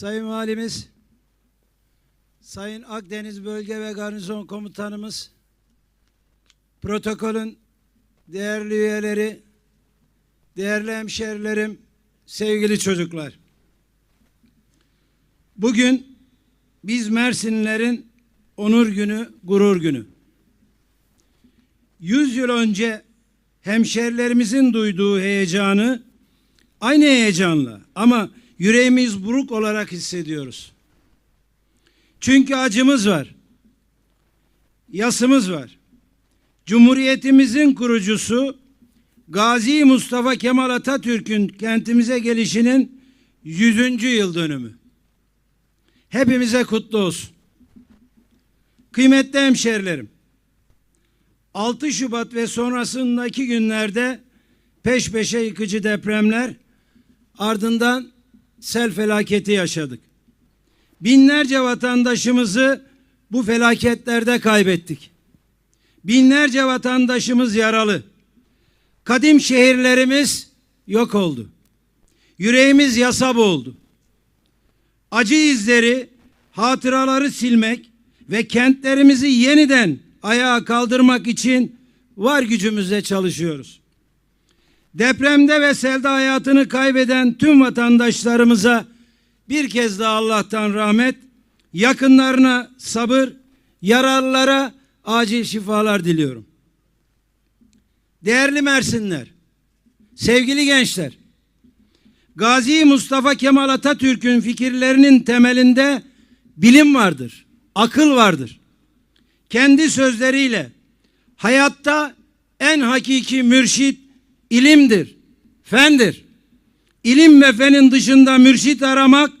Sayın Valimiz, Sayın Akdeniz Bölge ve Garnizon Komutanımız, protokolün değerli üyeleri, değerli hemşerilerim, sevgili çocuklar. Bugün biz Mersinlilerin onur günü, gurur günü. Yüz yıl önce hemşerilerimizin duyduğu heyecanı aynı heyecanla ama yüreğimiz buruk olarak hissediyoruz. Çünkü acımız var. Yasımız var. Cumhuriyetimizin kurucusu Gazi Mustafa Kemal Atatürk'ün kentimize gelişinin 100. yıl dönümü. Hepimize kutlu olsun. Kıymetli hemşerilerim, 6 Şubat ve sonrasındaki günlerde peş peşe yıkıcı depremler ardından sel felaketi yaşadık. Binlerce vatandaşımızı bu felaketlerde kaybettik. Binlerce vatandaşımız yaralı. Kadim şehirlerimiz yok oldu. Yüreğimiz yasa boğuldu. Acı izleri, hatıraları silmek ve kentlerimizi yeniden ayağa kaldırmak için var gücümüzle çalışıyoruz. Depremde ve selde hayatını kaybeden tüm vatandaşlarımıza bir kez daha Allah'tan rahmet, yakınlarına sabır, yaralılara acil şifalar diliyorum. Değerli Mersinler, sevgili gençler, Gazi Mustafa Kemal Atatürk'ün fikirlerinin temelinde bilim vardır, akıl vardır. Kendi sözleriyle hayatta en hakiki mürşit ilimdir, fendir. İlim ve fenin dışında mürşit aramak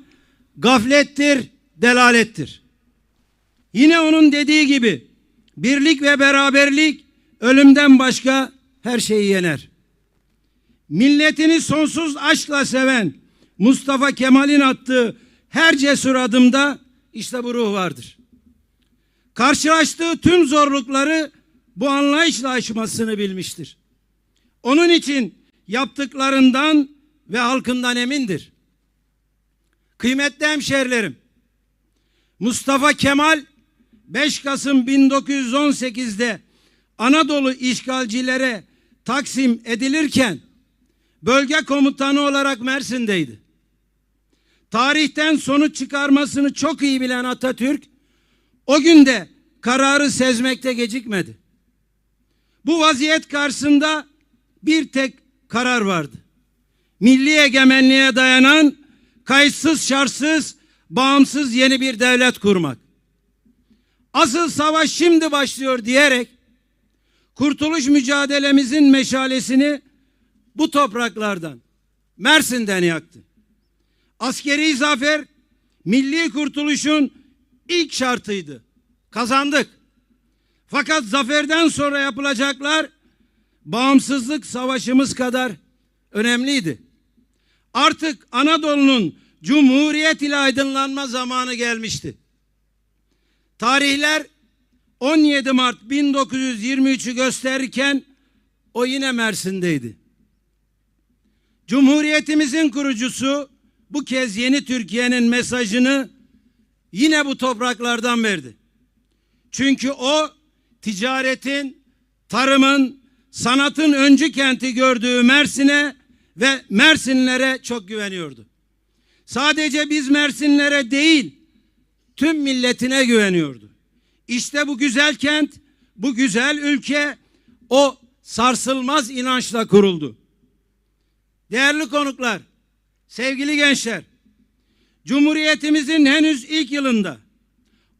gaflettir, delalettir. Yine onun dediği gibi birlik ve beraberlik ölümden başka her şeyi yener. Milletini sonsuz aşkla seven Mustafa Kemal'in attığı her cesur adımda işte bu ruh vardır. Karşılaştığı tüm zorlukları bu anlayışla aşmasını bilmiştir. Onun için yaptıklarından ve halkından emindir. Kıymetli hemşerilerim, Mustafa Kemal 5 Kasım 1918'de Anadolu işgalcilere taksim edilirken bölge komutanı olarak Mersin'deydi. Tarihten sonuç çıkarmasını çok iyi bilen Atatürk o günde kararı sezmekte gecikmedi. Bu vaziyet karşısında bir tek karar vardı. Milli egemenliğe dayanan kayıtsız şartsız bağımsız yeni bir devlet kurmak. Asıl savaş şimdi başlıyor diyerek kurtuluş mücadelemizin meşalesini bu topraklardan Mersin'den yaktı. Askeri zafer milli kurtuluşun ilk şartıydı. Kazandık. Fakat zaferden sonra yapılacaklar bağımsızlık savaşımız kadar önemliydi. Artık Anadolu'nun Cumhuriyet ile aydınlanma zamanı gelmişti. Tarihler 17 Mart 1923'ü gösterirken o yine Mersin'deydi. Cumhuriyetimizin kurucusu bu kez yeni Türkiye'nin mesajını yine bu topraklardan verdi. Çünkü o ticaretin, tarımın, sanatın öncü kenti gördüğü Mersin'e ve Mersinlere çok güveniyordu. Sadece biz Mersinlere değil, tüm milletine güveniyordu. İşte bu güzel kent, bu güzel ülke o sarsılmaz inançla kuruldu. Değerli konuklar, sevgili gençler, Cumhuriyetimizin henüz ilk yılında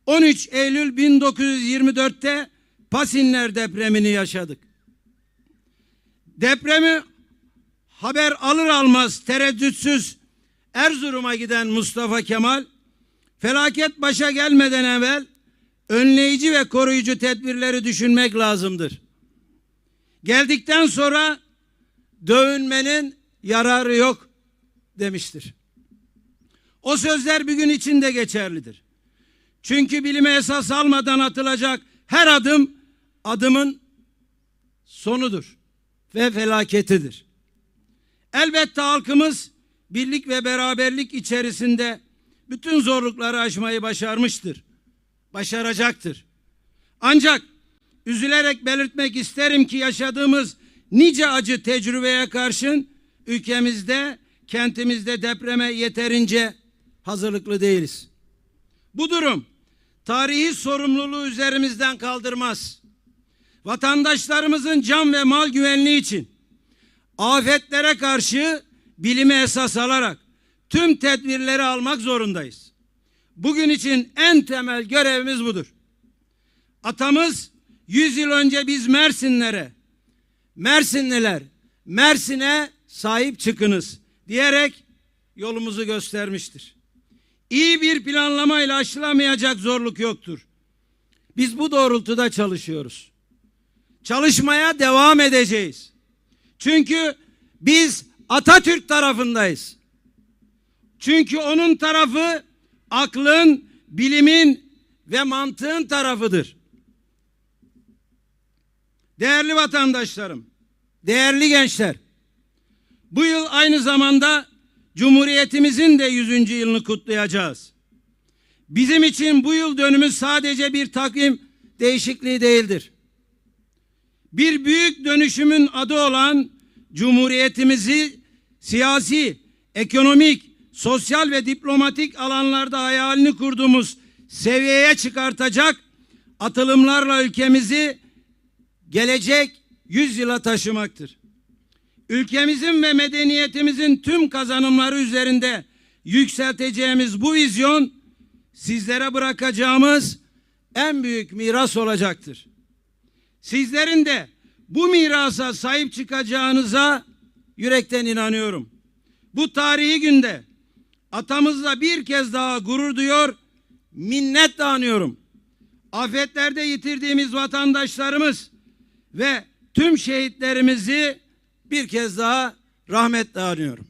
13 Eylül 1924'te Pasinler depremini yaşadık. Depremi haber alır almaz tereddütsüz Erzurum'a giden Mustafa Kemal felaket başa gelmeden evvel önleyici ve koruyucu tedbirleri düşünmek lazımdır. Geldikten sonra dövünmenin yararı yok demiştir. O sözler bugün için de geçerlidir. Çünkü bilime esas almadan atılacak her adım adımın sonudur ve felaketidir. Elbette halkımız birlik ve beraberlik içerisinde bütün zorlukları aşmayı başarmıştır. Başaracaktır. Ancak üzülerek belirtmek isterim ki yaşadığımız nice acı tecrübeye karşın ülkemizde, kentimizde depreme yeterince hazırlıklı değiliz. Bu durum tarihi sorumluluğu üzerimizden kaldırmaz. Vatandaşlarımızın can ve mal güvenliği için afetlere karşı bilimi esas alarak tüm tedbirleri almak zorundayız. Bugün için en temel görevimiz budur. Atamız 100 yıl önce biz Mersinlere, Mersinliler, Mersin'e sahip çıkınız diyerek yolumuzu göstermiştir. İyi bir planlamayla aşılamayacak zorluk yoktur. Biz bu doğrultuda çalışıyoruz. Çalışmaya devam edeceğiz. Çünkü biz Atatürk tarafındayız. Çünkü onun tarafı aklın, bilimin ve mantığın tarafıdır. Değerli vatandaşlarım, değerli gençler, bu yıl aynı zamanda Cumhuriyetimizin de 100. yılını kutlayacağız. Bizim için bu yıl dönümü sadece bir takvim değişikliği değildir. Bir büyük dönüşümün adı olan Cumhuriyetimizi siyasi, ekonomik, sosyal ve diplomatik alanlarda hayalini kurduğumuz seviyeye çıkartacak atılımlarla ülkemizi gelecek yüzyıla taşımaktır. Ülkemizin ve medeniyetimizin tüm kazanımları üzerinde yükselteceğimiz bu vizyon sizlere bırakacağımız en büyük miras olacaktır. Sizlerin de bu mirasa sahip çıkacağınıza yürekten inanıyorum. Bu tarihi günde atamızla bir kez daha gurur duyuyor, minnet anıyorum. Afetlerde yitirdiğimiz vatandaşlarımız ve tüm şehitlerimizi bir kez daha rahmetle anıyorum.